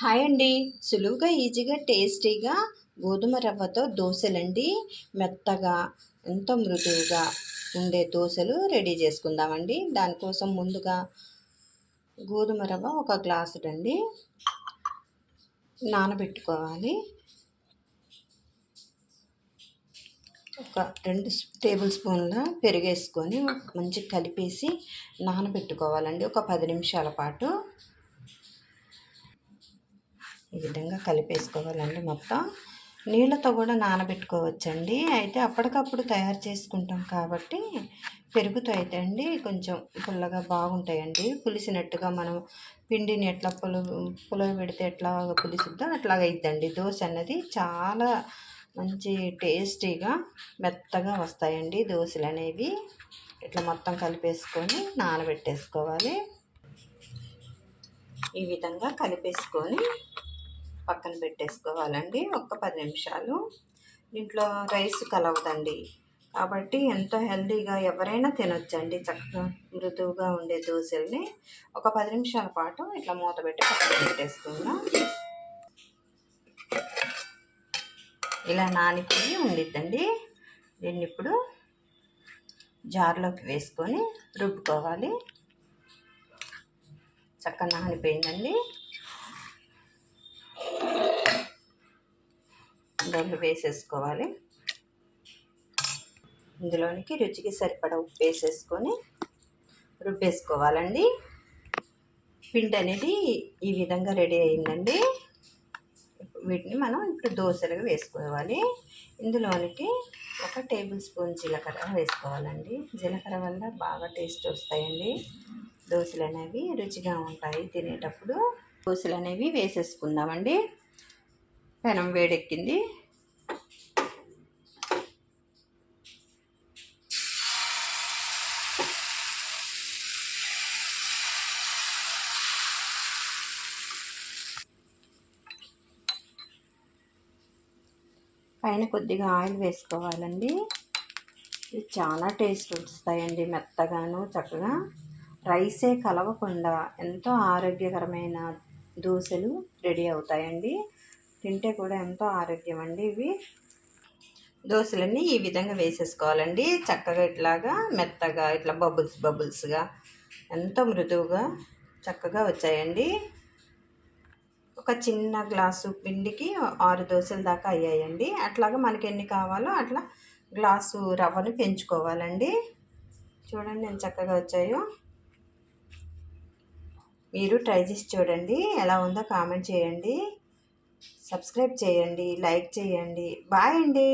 Hi అండి. సులువుగా ఈజీగా టేస్టీగా గోధుమ రవ్వతో దోశలండి. మెత్తగా ఎంతో మృదువుగా ఉండే దోశలు రెడీ చేసుకుందామండి. దానికోసం ముందుగా గోధుమ రవ్వ ఒక గ్లాసు అండి నానబెట్టుకోవాలి. ఒక రెండు టేబుల్ స్పూన్ల పెరిగేసుకొని మంచిగా కలిపేసి నానబెట్టుకోవాలండి. ఒక పది నిమిషాల పాటు. ఈ విధంగా కలిపేసుకోవాలండి మొత్తం. నీళ్ళతో కూడా నానబెట్టుకోవచ్చండి. అయితే అప్పటికప్పుడు తయారు చేసుకుంటాం కాబట్టి పెరుగుతో అయితే అండి కొంచెం పుల్లగా బాగుంటాయండి. పులిసినట్టుగా మనం పిండిని ఎట్లా పులు పులవ పెడితే ఎట్లా పులిసిద్దో అట్లాగ అయిద్దండి. దోశ అన్నది చాలా మంచి టేస్టీగా మెత్తగా వస్తాయండి దోశలు అనేవి ఇట్లా మొత్తం కలిపేసుకొని నానబెట్టేసుకోవాలి. ఈ విధంగా కలిపేసుకొని పక్కన పెట్టేసుకోవాలండి. ఒక్క పది నిమిషాలు. దీంట్లో రైస్ కలవదండి. కాబట్టి ఎంతో హెల్దీగా ఎవరైనా తినొచ్చండి. చక్కగా మృదువుగా ఉండే దోశల్ని ఒక పది నిమిషాల పాటు ఇట్లా మూత పెట్టి పక్కన పెట్టేసుకుందాం. ఇలా నానిపోయి ఉండిద్దండి. దీన్ని ఇప్పుడు జార్లోకి వేసుకొని రుబ్బుకోవాలి. చక్కగా నానిపోయిందండి. డొల్లు వేసేసుకోవాలి. ఇందులోనికి రుచికి సరిపడా ఉప్పు వేసేసుకొని రుబ్బేసుకోవాలండి. పిండి అనేది ఈ విధంగా రెడీ అయిందండి. వీటిని మనం ఇప్పుడు దోశలుగా వేసుకోవాలి. ఇందులోనికి ఒక టేబుల్ స్పూన్ జీలకర్ర వేసుకోవాలండి. జీలకర్ర వల్ల బాగా టేస్ట్ వస్తాయండి. దోశలు అనేవి రుచిగా ఉంటాయి. తినేటప్పుడు దోశలు అనేవి వేసేసుకుందామండి. పెనం వేడెక్కింది. పైన కొద్దిగా ఆయిల్ వేసుకోవాలండి. ఇది చాలా టేస్ట్ వస్తాయండి మెత్తగాను చక్కగా. రైసే కలవకుండా ఎంతో ఆరోగ్యకరమైన దోశలు రెడీ అవుతాయండి. తింటే కూడా ఎంతో ఆరోగ్యం అండి ఇవి. దోశలన్నీ ఈ విధంగా వేసేసుకోవాలండి. చక్కగా ఇట్లాగా మెత్తగా ఇట్లా బబుల్స్ బబుల్స్గా ఎంతో మృదువుగా చక్కగా వచ్చాయండి. ఒక చిన్న గ్లాసు పిండికి ఆరు దోశల దాకా అయ్యాయండి. అట్లాగా మనకి ఎన్ని కావాలో అట్లా గ్లాసు రవ్వను పెంచుకోవాలండి. చూడండి నేను చక్కగా వచ్చాయో. మీరు ట్రై చేసి చూడండి. ఎలా ఉందో కామెంట్ చేయండి. సబ్స్క్రైబ్ చేయండి లైక్ చేయండి. బాయ్ అండి.